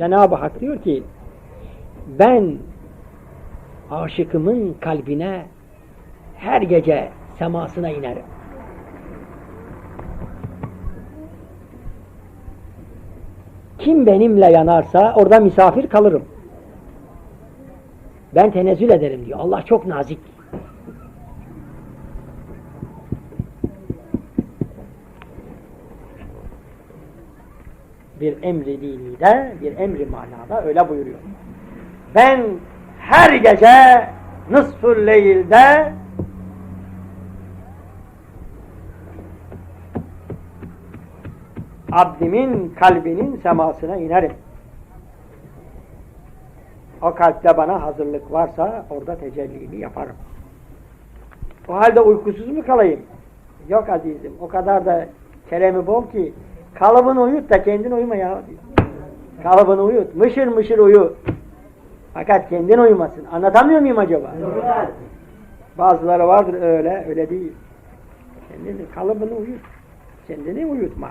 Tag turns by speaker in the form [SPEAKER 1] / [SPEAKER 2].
[SPEAKER 1] Cenab-ı Hak diyor ki ben aşıkımın kalbine her gece semasına inerim. Kim benimle yanarsa orada misafir kalırım. Ben tenezzül ederim diyor. Allah çok nazik. Bir emri dinide, bir emri manada öyle buyuruyor. Ben her gece nısful leylde abdimin kalbinin semasına inerim. O kalpte bana hazırlık varsa orada tecellimi yaparım. O halde uykusuz mu kalayım? Yok azizim. O kadar da keremi bol ki kalıbını uyut da kendin uyuma ya. diyor. Kalıbını uyut. Mışır mışır uyu. Fakat kendin uyumasın. Anlatamıyor muyum acaba? Bazıları vardır öyle, öyle değil. Kendini, kalıbını uyut. Kendini uyutma.